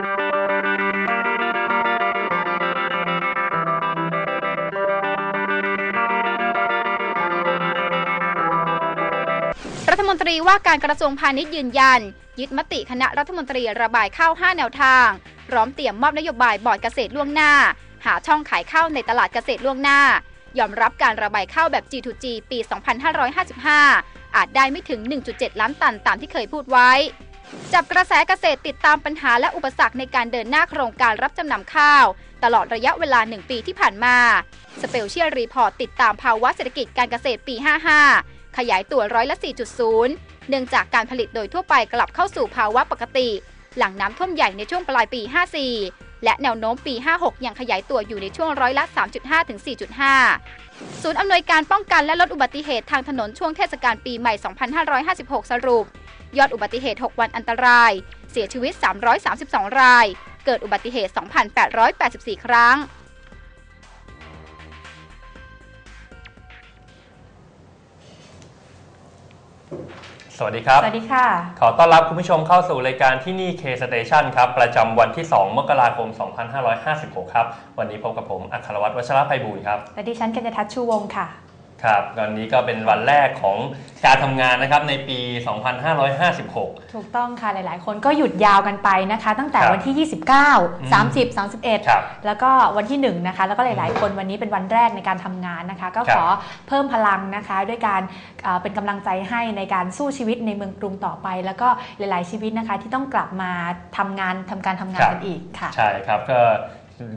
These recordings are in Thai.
รัฐมนตรีว่าการกระทรวงพาณิชย์ยืนยัน ยึดมติคณะรัฐมนตรีระบายข้าว 5 แนวทาง พร้อมเตรียมมอบนโยบายบอร์ดเกษตรล่วงหน้า หาช่องขายข้าวในตลาดเกษตรล่วงหน้า ยอมรับการระบายข้าวแบบ G2G ปี 2555 อาจได้ไม่ถึง 1.7 ล้านตันตามที่เคยพูดไว้ จับกระแสเกษตรติดตามปัญหาและอุปสรรคในการเดินหน้าโครงการรับจำนำข้าว ตลอดระยะเวลา 1 ปีที่ผ่านมาสเปเชียลรีพอร์ตติดตามภาวะเศรษฐกิจการเกษตรปี 55 ขยายตัวร้อยละ 4.0 เนื่องจากการผลิตโดยทั่วไปกลับเข้าสู่ภาวะปกติ หลังน้ำท่วมใหญ่ในช่วงปลายปี 54 และแนวโน้มปี 56 ยังขยายตัวอยู่ในช่วงร้อยละ 3.5 ถึง 4.5 ศูนย์อำนวยการป้องกันและลดอุบัติเหตุทางถนนช่วงเทศกาลปีใหม่ 2556 สรุป ยอดอุบัติเหตุ 6 วันอันตราย เสียชีวิต 332 ราย เกิดอุบัติเหตุ 2,884 ครั้ง สวัสดีครับ สวัสดีค่ะ ขอต้อนรับคุณผู้ชมเข้าสู่รายการที่นี่ K Station ครับ ประจำวันที่ 2 มกราคม 2556 ครับ วันนี้พบกับผม อัครวัตรวัชรภัยบูลย์ครับ และดิฉันกัญญทัศน์ชูวงศ์ค่ะ ครับวันนี้ก็เป็นวันแรกของการทำงานนะครับในปี 2556 ถูกต้องค่ะ หลายๆ คนก็หยุดยาวกันไปนะคะ ตั้งแต่ครับวันที่ม29 30 31ครับแล้วก็วันที่ 1 นะคะ แล้วก็หลาย ๆ คนวันนี้เป็นวันแรกในการทำงานนะคะ ก็ครับขอเพิ่มพลังนะคะ ด้วยการเอ่อเป็นกำลังใจให้ในการสู้ชีวิตในเมืองกรุงต่อไป แล้วก็หลาย ๆ ชีวิตนะคะที่ต้องกลับมาทำงานทำการทำงานกันอีกค่ะ ใช่ครับก็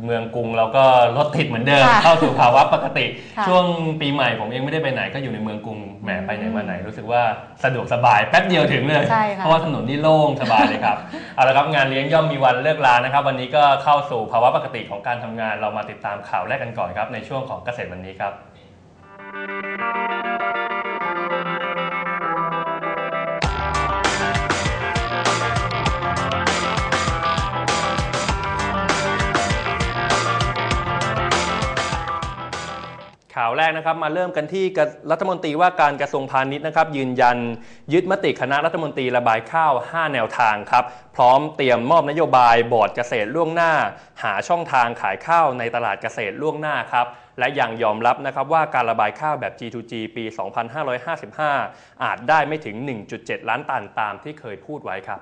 เมืองกรุงเราก็รถติดเหมือนเดิมค่ะเข้าสู่ภาวะปกติค่ะช่วงปีใหม่ผมเองไม่ได้ไปไหนก็อยู่ในเมืองกรุงแหมไปไหนอืมมาไหน รู้สึกว่าสะดวกสบายแป๊บเดียวถึงเลยใช่ค่ะเพราะว่าถนนนี่โล่งสบายเลยครับเอาละครับงานเลี้ยงย่อมมีวันเลิกลานะครับ วันนี้ก็เข้าสู่ภาวะปกติของการทำงานเรามาติดตามข่าวแรกกันก่อนครับในช่วงของเกษตรวันนี้ครับ ข่าวแรกนะครับมาเริ่มกันที่ระรัฐมนตรีว่าการกระทรวงพาณิชย์นะครับ ยืนยัน ยึดมติคณะรัฐมนตรีระบายข้าว 5 แนวทางครับ พร้อมเตรียมมอบนโยบายบอร์ดเกษตรล่วงหน้า หาช่องทางขายข้าวในตลาดเกษตรล่วงหน้าครับและยังยอมรับนะครับว่าการระบายข้าวแบบ G2G ปี 2555 อาจได้ไม่ถึง 1.7 ล้านตันตามที่เคยพูดไว้ครับ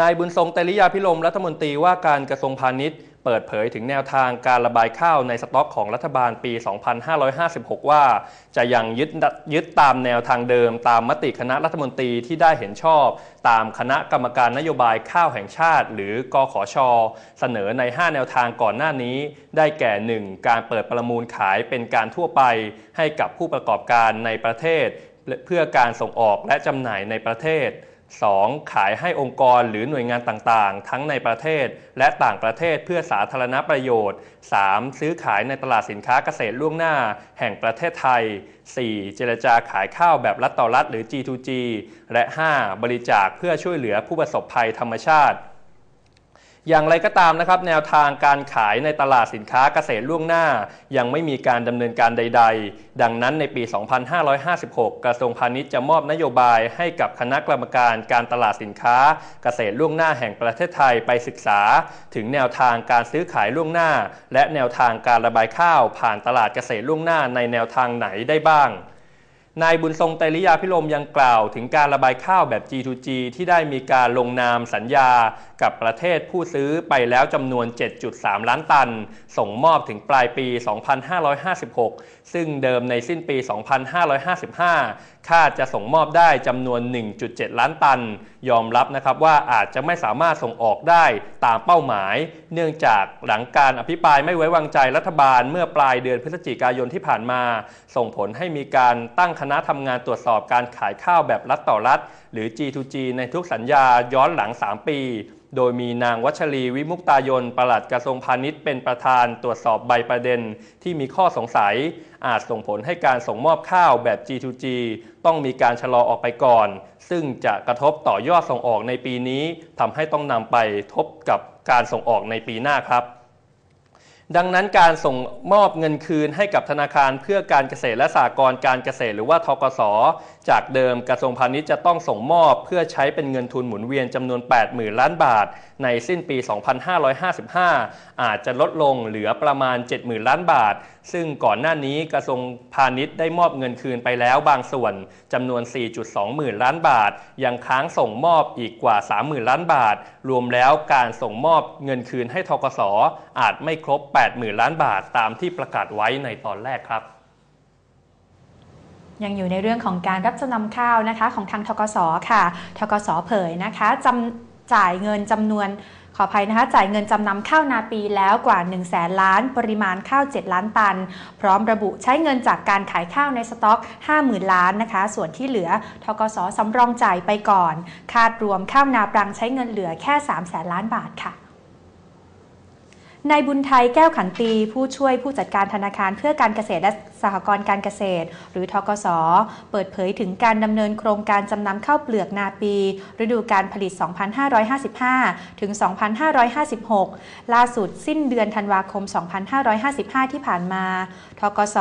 นายบุญทรงเตริยาพิรมรัฐมนตรีว่าการกระทรวงพาณิชย์ เปิดเผยถึงแนวทางการระบายข้าวในสต็อกของรัฐบาลปี 2556 ว่า จะยังยึดยึดตามแนวทางเดิม ตามมติคณะรัฐมนตรีที่ได้เห็นชอบ ตามคณะกรรมการนโยบายข้าวแห่งชาติ หรือกขชเสนอใน 5 แนวทางก่อนหน้านี้ ได้แก่ 1. การเปิดประมูลขายเป็นการทั่วไป ให้กับผู้ประกอบการในประเทศ เพื่อการส่งออกและจำหน่ายในประเทศ 2. ขายให้องค์กรหรือหน่วยงานต่างๆ ทั้งในประเทศและต่างประเทศเพื่อสาธารณประโยชน์ 3. ซื้อขายในตลาดสินค้าเกษตรล่วงหน้า แห่งประเทศไทย 4. เจรจาขายข้าวแบบรัฐต่อรัฐหรือ G2G และ 5. บริจาคเพื่อช่วยเหลือผู้ประสบภัยธรรมชาติ อย่างไรก็ตามนะครับ แนวทางการขายในตลาดสินค้าเกษตรล่วงหน้า ยังไม่มีการดำเนินการใด ๆ ดังนั้นในปี 2556 กระทรวงพาณิชย์จะมอบนโยบายให้กับคณะกรรมการการตลาดสินค้า เกษตรล่วงหน้าแห่งประเทศไทยไปศึกษา ถึงแนวทางการซื้อขายล่วงหน้า และแนวทางการระบายข้าวผ่านตลาดเกษตรล่วงหน้าในแนวทางไหนได้บ้าง นายบุญทรงไตริยาพิรมยังกล่าวถึงการระบายข้าวแบบ G2G ที่ได้มีการลงนามสัญญากับประเทศผู้ซื้อไปแล้วจำนวน 7.3 ล้านตัน ส่งมอบถึงปลายปี 2556ซึ่งเดิมในสิ้นปี 2555 คาดจะส่งมอบได้จำนวน 1.7 ล้านตัน ยอมรับนะครับว่าอาจจะไม่สามารถส่งออกได้ตามเป้าหมาย เนื่องจากหลังการอภิปรายไม่ไว้วางใจรัฐบาลเมื่อปลายเดือนพฤศจิกายนที่ผ่านมา ส่งผลให้มีการตั้งคณะทำงานตรวจสอบการขายข้าวแบบรัฐต่อรัฐ หรือ G2G ในทุกสัญญาย้อนหลัง 3 ปี โดยมีนางวัชรีวิมุกตายนปลัดกระทรวงพาณิชย์เป็นประธานตรวจสอบใบประเด็นที่มีข้อสงสัย อาจส่งผลให้การส่งมอบข้าวแบบ G2G ต้องมีการชะลอออกไปก่อน ซึ่งจะกระทบต่อยอดส่งออกในปีนี้ทำให้ต้องนำไปทบกับการส่งออกในปีหน้าครับดังนั้นการส่งมอบเงินคืนให้กับธนาคารเพื่อการเกษตรและสหกรณ์การเกษตรหรือว่าทกสจากเดิมกระทรวงพาณิชย์จะต้องส่งมอบเพื่อใช้เป็นเงินทุนหมุนเวียนจำนวน 80,000 ล้านบาท ในสิ้นปี 2555 อาจจะลดลงเหลือประมาณ 70,000 ล้านบาท ซึ่งก่อนหน้านี้กระทรวงพาณิชย์ได้มอบเงินคืนไปแล้วบางส่วนจำนวน 4.2 หมื่นล้านบาท ยังค้างส่งมอบอีกกว่า 30,000 ล้านบาท รวมแล้วการส่งมอบเงินคืนให้ทกสอาจไม่ครบ 80,000 ล้านบาทตามที่ประกาศไว้ในตอนแรกครับ ยังอยู่ในเรื่องของการรับจำนำข้าวนะคะของทางทกสค่ะทกสเผยนะคะจำจ่ายเงินจำนวนขออภัยนะคะจ่ายเงินจำนำข้าวนาปีแล้วกว่า 1 0 0 0 0แสนล้าน ปริมาณข้าว 7 ล้านตัน พร้อมระบุใช้เงินจากการขายข้าวในสต็อก 50,000 ล้านนะคะ ส่วนที่เหลือทกสสำรองจ่ายไปก่อน คาดรวมข้าวนาปรังใช้เงินเหลือแค่ 3 0 0แสนล้านบาทค่ะนายบุญไทยแก้วขันตี ผู้ช่วยผู้จัดการธนาคารเพื่อการเกษตรและ สหกรณ์การเกษตร หรือทกส เปิดเผยถึงการดำเนินโครงการจำนำข้าวเปลือกนาปี ฤดูการผลิต 2555 ถึง 2556 ล่าสุดสิ้นเดือนธันวาคม 2555 ที่ผ่านมา ทกส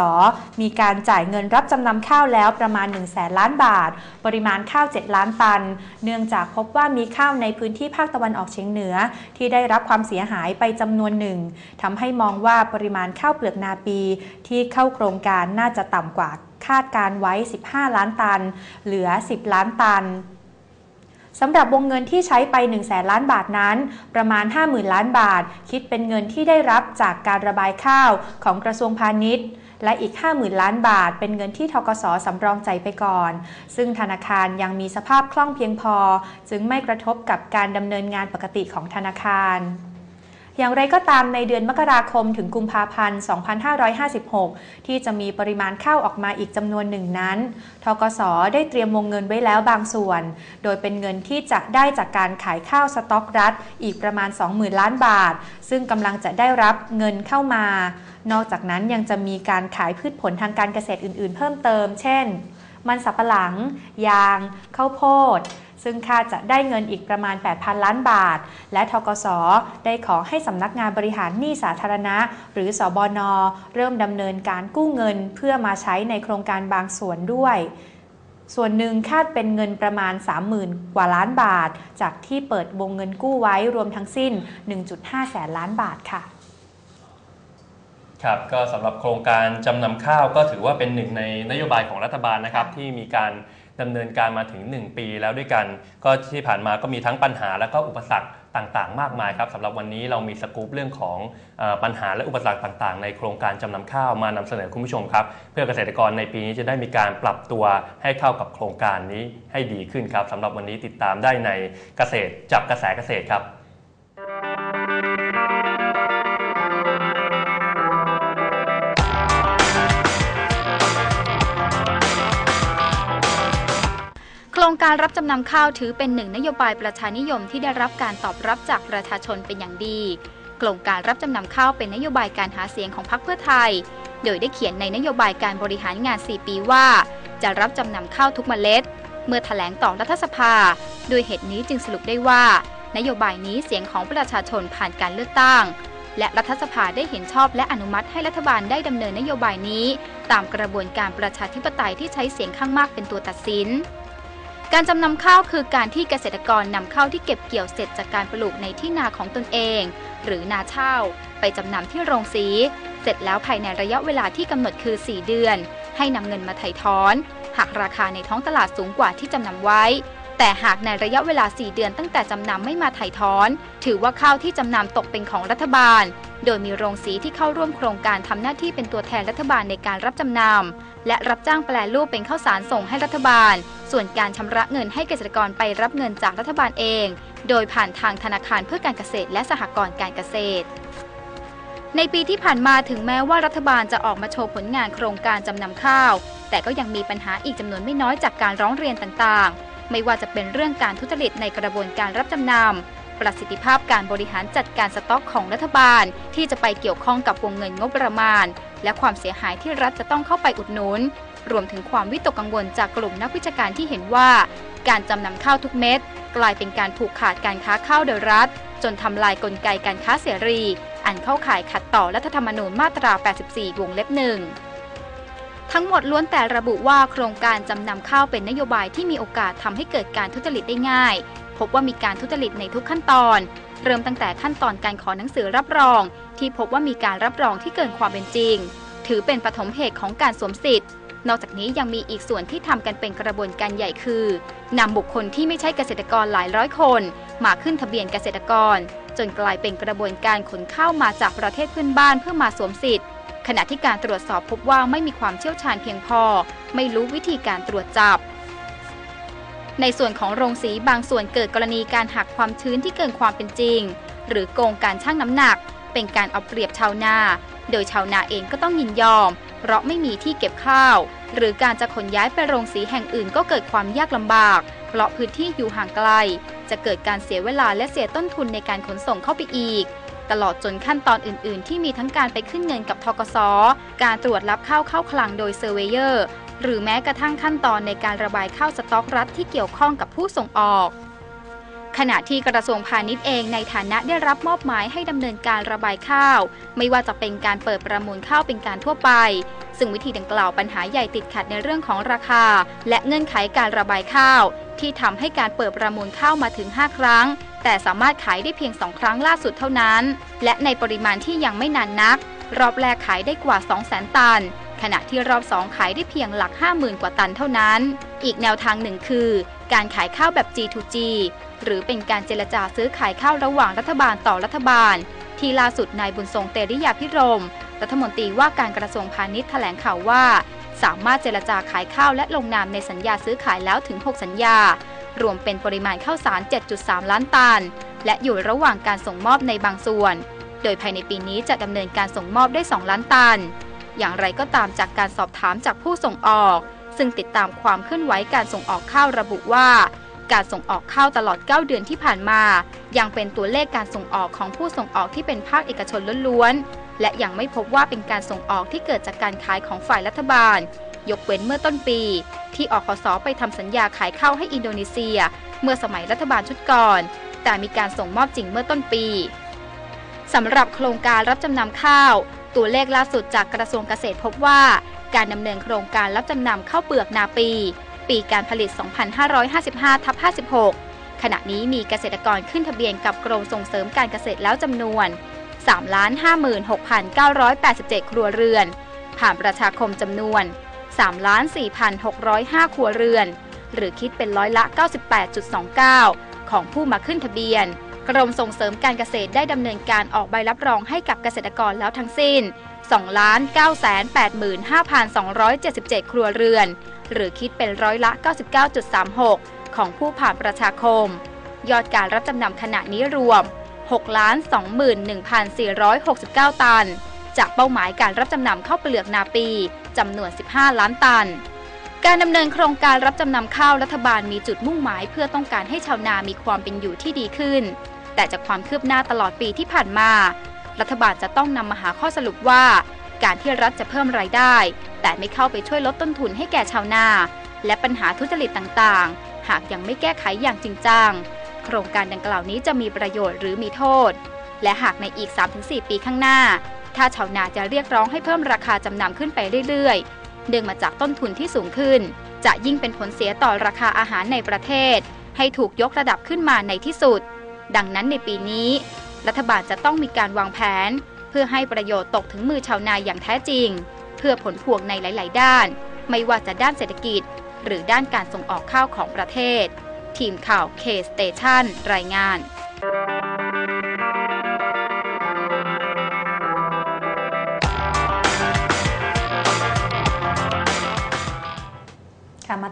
มีการจ่ายเงินรับจำนำข้าวแล้วประมาณ 1 0 0 0 0แสนล้านบาท ปริมาณข้าว 7 ล้านตัน เนื่องจากพบว่ามีข้าวในพื้นที่ภาคตะวันออกเฉียงเหนือ ที่ได้รับความเสียหายไปจำนวนหนึ่งทำให้มองว่าปริมาณข้าวเปลือกนาปีที่เข้าโครงการน่าจะต่ำกว่าคาดการไว้ 15 ล้านตัน เหลือ 10 ล้านตันสำหรับวงเงินที่ใช้ไป 1 0 0 0 0แสนล้านบาทนั้น ประมาณ 50,000 ล้านบาท คิดเป็นเงินที่ได้รับจากการระบายข้าวของกระทรวงพาณิชย์ และอีก 50,000 ล้านบาท เป็นเงินที่ทกสสำรองใจไปก่อน ซึ่งธนาคารยังมีสภาพคล่องเพียงพอ จึงไม่กระทบกับการดำเนินงานปกติของธนาคาร อย่างไรก็ตามในเดือนมกราคมถึงกุมภาพันธ์ 2556 ที่จะมีปริมาณข้าวออกมาอีกจำนวนหนึ่งนั้น ทกสได้เตรียมวงเงินไว้แล้วบางส่วน โดยเป็นเงินที่จะได้จากการขายข้าวสต็อกรัฐ อีกประมาณ 20,000 ล้านบาท ซึ่งกำลังจะได้รับเงินเข้ามา นอกจากนั้นยังจะมีการขายพืชผลทางการเกษตรอื่น ๆ เพิ่มเติม เช่น มันสับปะหลัง ยาง ข้าวโพด ซึ่งคาดจะได้เงินอีกประมาณ 8,000 ล้านบาท และทกสได้ขอให้สำนักงานบริหารหนี้สาธารณะ หรือสอบอนเริ่มดำเนินการกู้เงินเพื่อมาใช้ในโครงการบางส่วนด้วยส่วนหนึ่งคาดเป็นเงินประมาณ 30,000 กว่าล้านบาท จากที่เปิดวงเงินกู้ไว้รวมทั้งสิ้น 1.5 แสนล้านบาทค่ะ ครับ ก็สำหรับโครงการจำนำข้าวก็ถือว่าเป็นหนึ่งในนโยบายของรัฐบาลนะครับ ที่มีการ ดำเนินการมาถึง 1 ปีแล้วด้วยกัน ก็ที่ผ่านมาก็มีทั้งปัญหาและก็อุปสรรคต่างๆ มากมายครับสำหรับวันนี้เรามีสกู๊ปเรื่องของปัญหาและอุปสรรคต่างๆ ในโครงการจำนำข้าวมานำเสนอคุณผู้ชมครับ เพื่อเกษตรกรในปีนี้จะได้มีการปรับตัวให้เข้ากับโครงการนี้ให้ดีขึ้นครับสำหรับวันนี้ติดตามได้ในเกษตรจับกระแสเกษตรครับ การรับจำนำข้าวถือเป็นหนึ่งนโยบายประชานิยมที่ได้รับการตอบรับจากประชาชนเป็นอย่างดีโครงการรับจำนำข้าวเป็นนโยบายการหาเสียงของพรรคเพื่อไทย โดยได้เขียนในนโยบายการบริหารงาน 4 ปีว่า จะรับจำนำข้าวทุกเมล็ด เมื่อถแถลงต่อรัฐสภา โดยเหตุนี้จึงสรุปได้ว่า นโยบายนี้เสียงของประชาชนผ่านการเลือกตั้ง และรัฐสภาได้เห็นชอบและอนุมัติให้รัฐบาลได้ดำเนินนโยบายนี้ ตามกระบวนการประชาธิปไตยที่ใช้เสียงข้างมากเป็นตัวตัดสิน การจำนำข้าวคือการที่เกษตรกรนำข้าวที่เก็บเกี่ยวเสร็จจากการปลูกในที่นาของตนเอง หรือนาเช่า ไปจำนำที่โรงสี เสร็จแล้วภายในระยะเวลาที่กำหนดคือ 4 เดือน ให้นำเงินมาไถ่ถอน หากราคาในท้องตลาดสูงกว่าที่จำนำไว้ แต่หากในระยะเวลา 4 เดือนตั้งแต่จำนำไม่มาไถ่ถอน ถือว่าข้าวที่จำนำตกเป็นของรัฐบาล โดยมีโรงสีที่เข้าร่วมโครงการทำหน้าที่เป็นตัวแทนรัฐบาลในการรับจำนำและรับจ้างแปลรูปเป็นข้าวสารส่งให้รัฐบาล ส่วนการชำระเงินให้เกษตรกรไปรับเงินจากรัฐบาลเอง โดยผ่านทางธนาคารเพื่อการเกษตรและสหกรณ์การเกษตร ในปีที่ผ่านมาถึงแม้ว่ารัฐบาลจะออกมาโชว์ผลงานโครงการจำนำข้าว แต่ก็ยังมีปัญหาอีกจำนวนไม่น้อยจากการร้องเรียนต่างๆ ไม่ว่าจะเป็นเรื่องการทุจริตในกระบวนการรับจำนำประสิทธิภาพการบริหารจัดการสต็อกของรัฐบาล ที่จะไปเกี่ยวข้องกับวงเงินงบประมาณ และความเสียหายที่รัฐจะต้องเข้าไปอุดหนุน รวมถึงความวิตกกังวลจากกลุ่มนักวิชาการที่เห็นว่า การจำนำข้าวทุกเม็ดกลายเป็นการผูกขาดการค้าข้าวโดยรัฐ จนทำลายกลไกการค้าเสรี อันเข้าข่ายขัดต่อรัฐธรรมนูญมาตรา 84 วงเล็บหนึ่งทั้งหมดล้วนแต่ระบุว่าโครงการจำนำข้าวเป็นนโยบายที่มีโอกาสทำให้เกิดการทุจริตได้ง่าย พบว่ามีการทุจริตในทุกขั้นตอน เริ่มตั้งแต่ขั้นตอนการขอหนังสือรับรอง ที่พบว่ามีการรับรองที่เกินความเป็นจริง ถือเป็นปฐมเหตุของการสวมสิทธิ์ นอกจากนี้ยังมีอีกส่วนที่ทำกันเป็นกระบวนการใหญ่คือนำบุคคลที่ไม่ใช่เกษตรกรหลายร้อยคน มาขึ้นทะเบียนเกษตรกร จนกลายเป็นกระบวนการขนข้าวมาจากประเทศเพื่อนบ้านเพื่อมาสวมสิทธิ์ ขณะที่การตรวจสอบพบว่าไม่มีความเชี่ยวชาญเพียงพอ ไม่รู้วิธีการตรวจจับ ในส่วนของโรงสีบางส่วนเกิดกรณีการหักความชื้นที่เกินความเป็นจริง หรือโกงการชั่งน้ำหนัก เป็นการเอาเปรียบชาวนา โดยชาวนาเองก็ต้องยินยอม เพราะไม่มีที่เก็บข้าว หรือการจะขนย้ายไปโรงสีแห่งอื่นก็เกิดความยากลำบาก เพราะพื้นที่อยู่ห่างไกล จะเกิดการเสียเวลาและเสียต้นทุนในการขนส่งเข้าไปอีก ตลอดจนขั้นตอนอื่น ๆ ที่มีทั้งการไปขึ้นเงินกับทกส การตรวจรับข้าวเข้าคลังโดยเซอร์เวเยอร์หรือแม้กระทั่งขั้นตอนในการระบายข้าวสต็อกรัฐที่เกี่ยวข้องกับผู้ส่งออก ขณะที่กระทรวงพาณิชย์เองในฐานะได้รับมอบหมายให้ดำเนินการระบายข้าว ไม่ว่าจะเป็นการเปิดประมูลข้าวเป็นการทั่วไป ซึ่งวิธีดังกล่าวปัญหาใหญ่ติดขัดในเรื่องของราคา และเงื่อนไขการระบายข้าว ที่ทำให้การเปิดประมูลข้าวมาถึง 5 ครั้ง แต่สามารถขายได้เพียง 2 ครั้งล่าสุดเท่านั้น และในปริมาณที่ยังไม่นานนัก รอบแรกขายได้กว่า 200,000 ตันขณะที่รอบ2ขายได้เพียงหลัก 50,000 กว่าตันเท่านั้น อีกแนวทางหนึ่งคือ การขายข้าวแบบ G2G หรือเป็นการเจรจาซื้อขายข้าวระหว่างรัฐบาลต่อรัฐบาล ที่ล่าสุดนายบุญทรงเตริยาพิรม รัฐมนตรีว่าการกระทรวงพาณิชย์แถลงข่าวว่า สามารถเจรจาขายข้าวและลงนามในสัญญาซื้อขายแล้วถึง 6 สัญญา รวมเป็นปริมาณข้าวสาร 7.3 ล้านตัน และอยู่ระหว่างการส่งมอบในบางส่วน โดยภายในปีนี้จะดำเนินการส่งมอบได้ 2 ล้านตัน อย่างไรก็ตามจากการสอบถามจากผู้ส่งออก ซึ่งติดตามความเคลื่อนไหวการส่งออกข้าวระบุว่า การส่งออกข้าวตลอด 9 เดือนที่ผ่านมา ยังเป็นตัวเลขการส่งออกของผู้ส่งออกที่เป็นภาคเอกชนล้วนๆ และยังไม่พบว่าเป็นการส่งออกที่เกิดจากการขายของฝ่ายรัฐบาล ยกเว้นเมื่อต้นปี ที่อคสไปทำสัญญาขายข้าวให้อินโดนีเซีย เมื่อสมัยรัฐบาลชุดก่อน แต่มีการส่งมอบจริงเมื่อต้นปีสำหรับโครงการรับจำนำข้าว ตัวเลขล่าสุดจากกระทรวงเกษตรพบว่า การดำเนินโครงการรับจำนำข้าวเปลือกนาปี ปีการผลิต 2555ทับ56 ขณะนี้มีเกษตรกรขึ้นทะเบียนกับกรมส่งเสริมการเกษตรแล้วจำนวน 356,987 ครัวเรือน ผ่านประชาคมจำนวน 3,4,605 ครัวเรือน หรือคิดเป็นร้อยละ 98.29 ของผู้มาขึ้นทะเบียน กรมส่งเสริมการเกษตรได้ดำเนินการออกใบรับรองให้กับเกษตรกรแล้วทั้งสิ้น2,985,277 ครัวเรือน หรือคิดเป็นร้อยละ 99.36 ของผู้ผ่านประชาคม ยอดการรับจำนำขณะนี้รวม 6,21,469 ตัน จากเป้าหมายการรับจำนำข้าวเปลือกนาปีจำนวน 15 ล้านตันการดำเนินโครงการรับจำนำข้าวรัฐบาลมีจุดมุ่งหมายเพื่อต้องการให้ชาวนามีความเป็นอยู่ที่ดีขึ้น แต่จากความคืบหน้าตลอดปีที่ผ่านมา รัฐบาลจะต้องนำมาหาข้อสรุปว่า การที่รัฐจะเพิ่มรายได้ แต่ไม่เข้าไปช่วยลดต้นทุนให้แก่ชาวนา และปัญหาทุจริตต่างๆ หากยังไม่แก้ไขอย่างจริงจัง โครงการดังกล่าวนี้จะมีประโยชน์หรือมีโทษ และหากในอีก 3-4 ปีข้างหน้า ถ้าชาวนาจะเรียกร้องให้เพิ่มราคาจำนำขึ้นไปเรื่อยๆ เนื่องมาจากต้นทุนที่สูงขึ้น จะยิ่งเป็นผลเสียต่อราคาอาหารในประเทศ ให้ถูกยกระดับขึ้นมาในที่สุด ดังนั้นในปีนี้ รัฐบาลจะต้องมีการวางแผน เพื่อให้ประโยชน์ตกถึงมือชาวนาอย่างแท้จริง เพื่อผลพวงในหลาย ๆ ด้าน ไม่ว่าจะด้านเศรษฐกิจ หรือด้านการส่งออกข้าวของประเทศ ทีมข่าวเคสเตชันรายงาน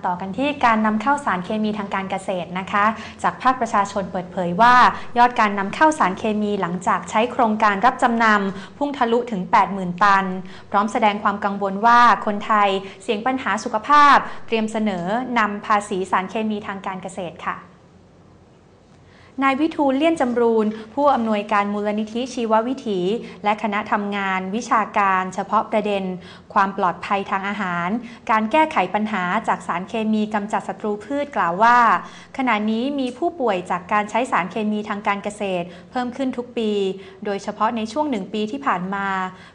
ต่อกันที่การนำเข้าสารเคมีทางการเกษตรนะคะ จากภาคประชาชนเปิดเผยว่า ยอดการนำเข้าสารเคมีหลังจากใช้โครงการรับจำนำพุ่งทะลุถึง 80,000 ตัน พร้อมแสดงความกังวลว่าคนไทยเสี่ยงปัญหาสุขภาพ เตรียมเสนอนำภาษีสารเคมีทางการเกษตรค่ะ นายวิทูลเลี่ยนจำรูน ผู้อำนวยการมูลนิธิชีววิถี และคณะทำงาน วิชาการเฉพาะประเด็น ความปลอดภัยทางอาหาร การแก้ไขปัญหาจากสารเคมีกำจัดศัตรูพืชกล่าวว่า ขณะนี้มีผู้ป่วยจากการใช้สารเคมีทางการเกษตร เพิ่มขึ้นทุกปี โดยเฉพาะในช่วงหนึ่งปีที่ผ่านมา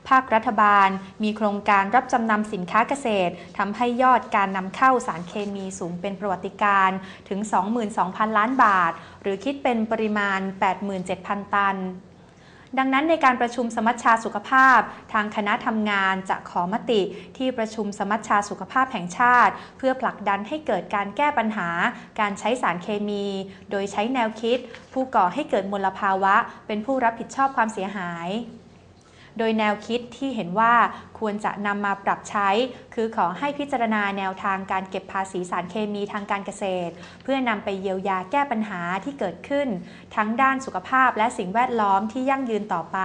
ภาครัฐบาล มีโครงการรับจำนำสินค้าเกษตรทำให้ยอดการนำเข้าสารเคมีสูงเป็นประวัติการถึง 22,000 ล้านบาท หรือคิดเป็นปริมาณ 87,000 ตัน ดังนั้นในการประชุมสมัชชาสุขภาพ ทางคณะทำงานจะขอมติที่ประชุมสมัชชาสุขภาพแห่งชาติ เพื่อผลักดันให้เกิดการแก้ปัญหา การใช้สารเคมี โดยใช้แนวคิด ผู้ก่อให้เกิดมลภาวะ เป็นผู้รับผิดชอบความเสียหาย โดยแนวคิดที่เห็นว่าควรจะนำมาปรับใช้ คือขอให้พิจารณาแนวทางการเก็บภาษีสารเคมีทางการเกษตร เพื่อนำไปเยียวยาแก้ปัญหาที่เกิดขึ้น ทั้งด้านสุขภาพและสิ่งแวดล้อมที่ยั่งยืนต่อไป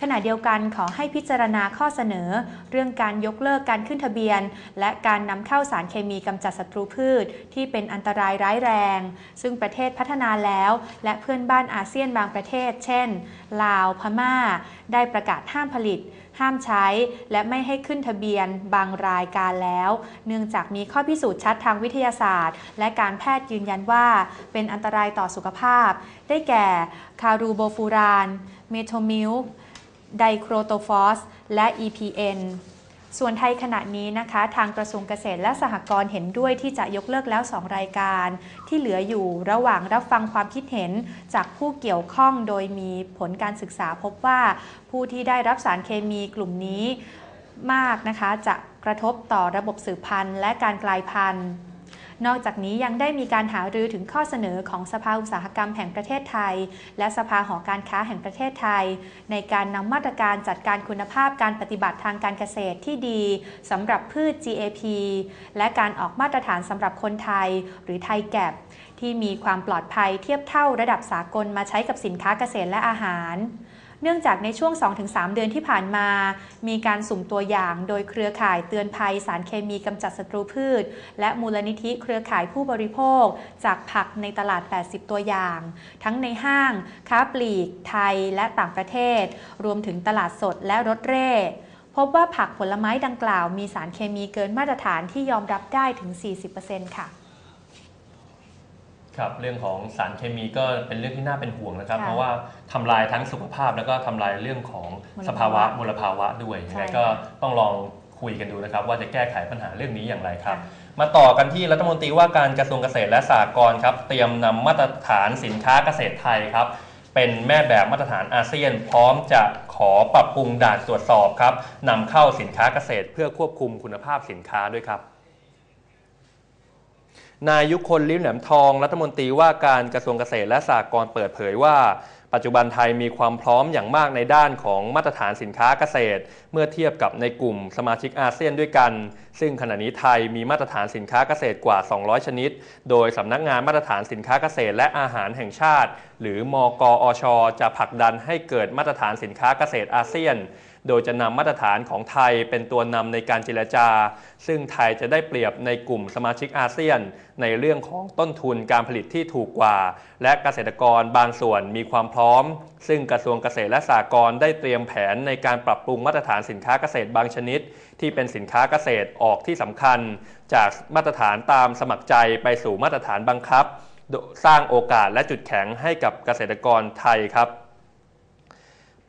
ขณะเดียวกันขอให้พิจารณาข้อเสนอ เรื่องการยกเลิกการขึ้นทะเบียน และการนำเข้าสารเคมีกำจัดศัตรูพืช ที่เป็นอันตรายร้ายแรง ซึ่งประเทศพัฒนาแล้ว และเพื่อนบ้านอาเซียนบางประเทศ เช่น ลาว พม่า ได้ประกาศห้ามผลิต ห้ามใช้ และไม่ให้ขึ้นทะเบียนบางรายการแล้ว เนื่องจากมีข้อพิสูจน์ชัดทางวิทยาศาสตร์ และการแพทย์ยืนยันว่าเป็นอันตรายต่อสุขภาพ ได้แก่ คารูโบฟูราน เมโทมิล ไดโครโตฟอส และ EPN ส่วนไทยขณะนี้นะคะ ทางกระทรวงเกษตรและสหกรณ์เห็นด้วยที่จะยกเลิกแล้ว 2 รายการ ที่เหลืออยู่ระหว่างรับฟังความคิดเห็นจากผู้เกี่ยวข้องโดยมีผลการศึกษาพบว่า ผู้ที่ได้รับสารเคมีกลุ่มนี้มากนะคะ จะกระทบต่อระบบสืบพันธุ์และการกลายพันธุ์ นอกจากนี้ยังได้มีการหารือถึงข้อเสนอของสภาอุตสาหกรรมแห่งประเทศไทย และสภาหอการค้าแห่งประเทศไทย ในการนำมาตรการจัดการคุณภาพการปฏิบัติทางการเกษตรที่ดีสำหรับพืช GAP และการออกมาตรฐานสำหรับคนไทย หรือไทยแกบที่มีความปลอดภัยเทียบเท่าระดับสากลมาใช้กับสินค้าเกษตรและอาหาร เนื่องจากในช่วง 2-3 เดือนที่ผ่านมา มีการสุ่มตัวอย่างโดยเครือข่ายเตือนภัยสารเคมีกำจัดศัตรูพืช และมูลนิธิเครือข่ายผู้บริโภค จากผักในตลาด 80 ตัวอย่าง ทั้งในห้าง ค้าปลีก ไทยและต่างประเทศ รวมถึงตลาดสดและรถเร่พบว่าผักผลไม้ดังกล่าวมีสารเคมีเกินมาตรฐานที่ยอมรับได้ถึง 40%ค่ะ ครับเรื่องของสารเคมีก็เป็นเรื่องที่น่าเป็นห่วงนะครับเพราะว่าทำลายทั้งสุขภาพแล้วก็ทำลายเรื่องของสภาวะมลภาวะด้วยยังไงก็ต้องลองคุยกันดูนะครับ ว่าจะแก้ไขปัญหาเรื่องนี้อย่างไรครับมาต่อกันที่รัฐมนตรีว่าการกระทรวงเกษตรและสหกรณ์ครับเตรียมนำมาตรฐานสินค้าเกษตรไทยครับ เป็นแม่แบบมาตรฐานอาเซียน พร้อมจะขอปรับปรุงด่านตรวจสอบครับนำเข้าสินค้าเกษตรเพื่อควบคุมคุณภาพสินค้าด้วยครับ นายยุคนลิ้มแหลมทองรัฐมนตรีว่าการกระทรวงเกษตรและสหกรณ์เปิดเผยว่า ปัจจุบันไทยมีความพร้อมอย่างมากในด้านของมาตรฐานสินค้าเกษตร เมื่อเทียบกับในกลุ่มสมาชิกอาเซียนด้วยกัน ซึ่งขณะนี้ไทยมีมาตรฐานสินค้าเกษตรกว่า 200 ชนิด โดยสำนักงานมาตรฐานสินค้าเกษตร และอาหารแห่งชาติ หรือมกอช จะผลักดันให้เกิดมาตรฐานสินค้าเกษตรอาเซียน โดยจะนำมาตรฐานของไทยเป็นตัวนำในการเจรจา ซึ่งไทยจะได้เปรียบในกลุ่มสมาชิกอาเซียน ในเรื่องของต้นทุนการผลิตที่ถูกกว่า และเกษตรกรบางส่วนมีความพร้อม ซึ่งกระทรวงเกษตรและสหกรณ์ได้เตรียมแผนในการปรับปรุงมาตรฐานสินค้าเกษตรบางชนิด ที่เป็นสินค้าเกษตรออกที่สำคัญ จากมาตรฐานตามสมัครใจไปสู่มาตรฐานบังคับ สร้างโอกาสและจุดแข็งให้กับเกษตรกรไทยครับ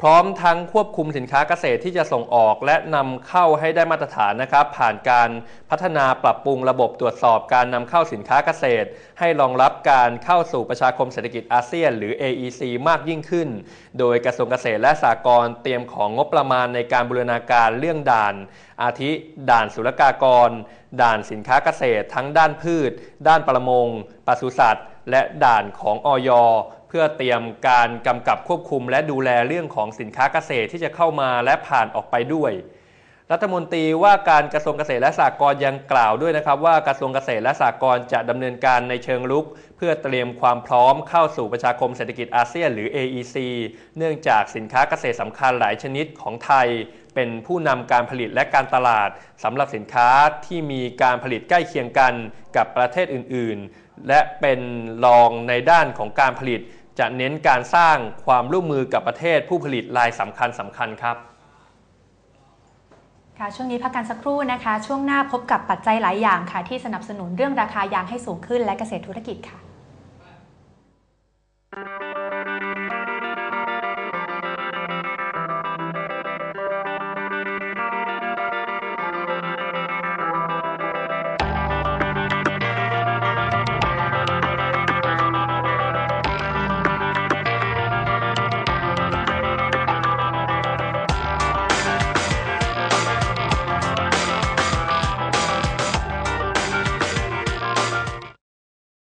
พร้อมทั้งควบคุมสินค้าเกษตรที่จะส่งออกและนำเข้าให้ได้มาตรฐานนะครับ ผ่านการพัฒนาปรับปรุงระบบตรวจสอบการนำเข้าสินค้าเกษตร ให้รองรับการเข้าสู่ประชาคมเศรษฐกิจอาเซียน หรือ AEC มากยิ่งขึ้น โดยกระทรวงเกษตรและสหกรณ์เตรียมของงบประมาณในการบูรณาการเรื่องด่าน อาทิ ด่านศุลกากร ด่านสินค้าเกษตร ทั้งด้านพืช ด้านประมงปศุสัตว์ และด่านของออ ยพื่อเตรียมการกำกับควบคุม และดูแลเรื่องของสินค้าเกษตรที่จะเข้ามาและผ่านออกไปด้วย รัฐมนตรีว่าการกระทรวงเกษตรและสหกรณ์ยังกล่าวด้วยนะครับ ว่ากระทรวงเกษตรและสหกรณ์จะดำเนินการในเชิงลุก เพื่อเตรียมความพร้อมเข้าสู่ประชาคมเศรษฐกิจอาเซียนหรือ AEC เนื่องจากสินค้าเกษตรสำคัญหลายชนิดของไทยเป็นผู้นำการผลิตและการตลาดสำหรับสินค้าที่มีการผลิตใกล้เคียงกันกับประเทศอื่น และเป็นรองในด้านของการผลิต จะเน้นการสร้างความร่วมมือกับประเทศผู้ผลิตรายสำคัญสำคัญครับค่ะช่วงนี้พักกันสักครู่นะคะ ช่วงหน้าพบกับปัจจัยหลายอย่างค่ะ ที่สนับสนุนเรื่องราคายางให้สูงขึ้นและเกษตรธุรกิจค่ะ